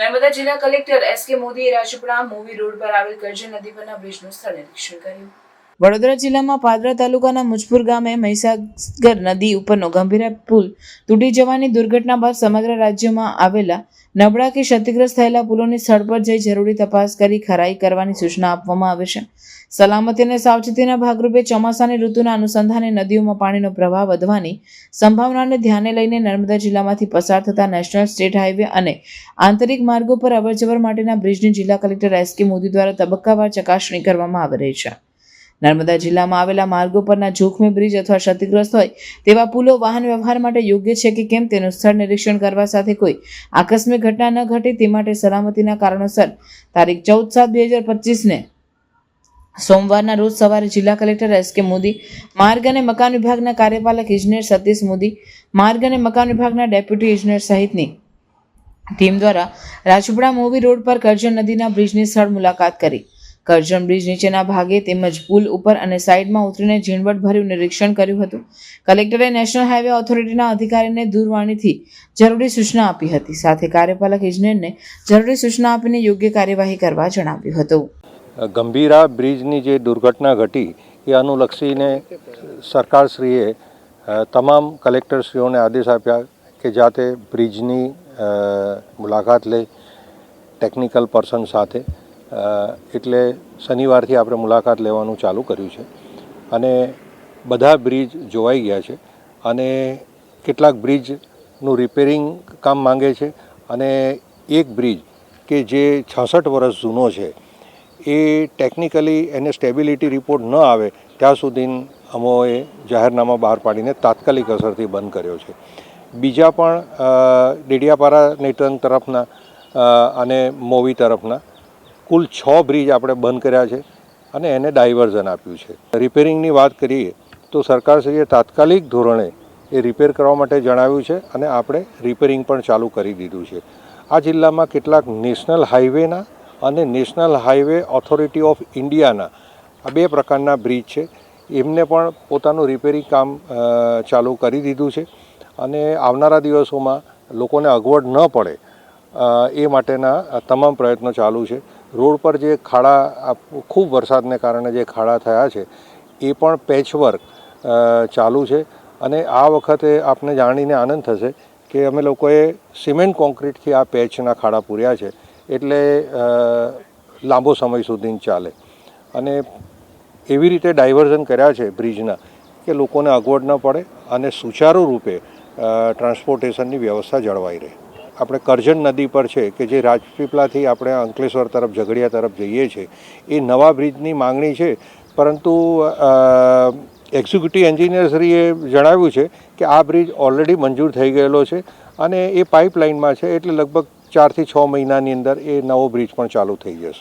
નર્મદા જિલ્લા collector S કે મોદીએ રાજપુરા મૂવી રોડ પર આવેલ કરજણ નદી પરના બ્રિજનું સ્થળ નિરીક્ષણ કર્યું. વડોદરા જિલ્લામાં પાદરા તાલુકાના મુજપુર ગામે મહીસાગર નદી ઉપરનો ગંભીર પુલ તૂટી જવાની દુર્ઘટના બાદ સમગ્ર રાજ્યમાં આવેલા નબળા કે ક્ષતિગ્રસ્ત થયેલા પુલોની સ્થળ પર જઈ જરૂરી તપાસ કરી ખરાઈ કરવાની સૂચના આપવામાં આવે છે. સલામતી અને સાવચેતીના ભાગરૂપે ચોમાસાની ઋતુના અનુસંધાને નદીઓમાં પાણીનો પ્રવાહ વધવાની સંભાવનાને ધ્યાને લઈને નર્મદા જિલ્લામાંથી પસાર થતા નેશનલ સ્ટેટ હાઈવે અને આંતરિક માર્ગો પર અવરજવર માટેના બ્રિજની જિલ્લા કલેક્ટર એસ કે મોદી દ્વારા તબક્કાવાર ચકાસણી કરવામાં આવી રહી છે. નર્મદા જિલ્લામાં આવેલા માર્ગો પરના જોખમી બ્રિજ અથવા ક્ષતિગ્રસ્ત હોય તેવા પુલો વાહન વ્યવહાર માટે યોગ્ય છે કે કેમ તેનું સ્થળ નિરીક્ષણ કરવા સાથે કોઈ આકસ્મિક ઘટના ન ઘટે તે માટે સલામતીના કારણોસર તારીખ ચૌદ સાત બે હજાર પચીસને સોમવારના રોજ સવારે જિલ્લા કલેક્ટર એસ કે મોદી, માર્ગ અને મકાન વિભાગના કાર્યપાલક ઇજનેર સતીશ મોદી, માર્ગ અને મકાન વિભાગના ડેપ્યુટી ઇજનેર સહિતની ટીમ દ્વારા રાજપીપળા મોવી રોડ પર કરજણ નદીના બ્રિજની સ્થળ મુલાકાત કરી. કરજણ બ્રિજ નીચેના ભાગે તેમજ પુલ ઉપર અને સાઈડમાં ઉતરીને ઝીણવટભર્યું નિરીક્ષણ કર્યું હતું. કલેક્ટરે નેશનલ હાઈવે ઓથોરિટીના અધિકારીને દૂરવાણીથી જરૂરી સૂચના આપી હતી. સાથે કાર્યપાલક ઇજનેરને જરૂરી સૂચના આપીને યોગ્ય કાર્યવાહી કરવા જણાવ્યું હતું. ગંભીરા બ્રિજની જે દુર્ઘટના ઘટી, એ અનુલક્ષીને સરકારશ્રીએ તમામ કલેક્ટરશ્રીઓને આદેશ આપ્યા કે જાતે બ્રિજની મુલાકાત લે, ટેકનિકલ પર્સન સાથે. એટલે શનિવારથી આપણે મુલાકાત લેવાનું ચાલુ કર્યું છે. અને બધા બ્રિજ જોવાઈ ગયા છે અને કેટલાક બ્રિજનું રિપેરિંગ કામ માંગે છે અને એક બ્રિજ કે જે છાસઠ વર્ષ જૂનો છે, એ ટેકનિકલી એને સ્ટેબિલિટી રિપોર્ટ ન આવે ત્યાં સુધી અમોએ જાહેરનામા બહાર પાડીને તાત્કાલિક અસરથી બંધ કર્યો છે. બીજા પણ ડેડિયાપારા ડેડિયાપાડા તરફના અને મોવી તરફના કુલ છ બ્રિજ આપણે બંધ કર્યા છે અને એને ડાયવર્ઝન આપ્યું છે. રિપેરિંગની વાત કરીએ તો સરકારશ્રીએ તાત્કાલિક ધોરણે એ રિપેર કરવા માટે જણાવ્યું છે અને આપણે રિપેરિંગ પણ ચાલુ કરી દીધું છે. આ જિલ્લામાં કેટલાક નેશનલ હાઈવેના અને નેશનલ હાઈવે ઓથોરિટી ઓફ ઇન્ડિયાના આ બે પ્રકારના બ્રિજ છે. એમને પણ પોતાનું રિપેરિંગ કામ ચાલુ કરી દીધું છે અને આવનારા દિવસોમાં લોકોને અગવડ ન પડે એ માટેના તમામ પ્રયત્નો ચાલુ છે. રોડ પર જે ખાડા ખૂબ વરસાદને કારણે જે ખાડા થયા છે, એ પણ પેચવર્ક ચાલુ છે. અને આ વખતે આપને જાણીને આનંદ થશે કે અમે લોકોએ સિમેન્ટ કોન્ક્રીટથી આ પેચના ખાડા પૂર્યા છે. એટલે લાંબો સમય સુધી ચાલે. અને એવી રીતે ડાયવર્ઝન કર્યા છે બ્રિજના કે લોકોને અગવડ ન પડે અને સુચારુ રૂપે ટ્રાન્સપોર્ટેશનની વ્યવસ્થા જળવાઈ રહે. આપણે કરજણ નદી પર છે કે જે રાજપીપળાથી આપણે અંકલેશ્વર તરફ, ઝઘડિયા તરફ જઈએ છીએ એ નવા બ્રિજની માંગણી છે. પરંતુ એક્ઝિક્યુટિવ એન્જિનિયરશ્રીએ જણાવ્યું છે કે આ બ્રિજ ઓલરેડી મંજૂર થઈ ગયેલો છે અને એ પાઇપલાઇનમાં છે એટલે લગભગ ચારથી છ મહિનાની અંદર એ નવો બ્રિજ પણ ચાલુ થઈ જશે.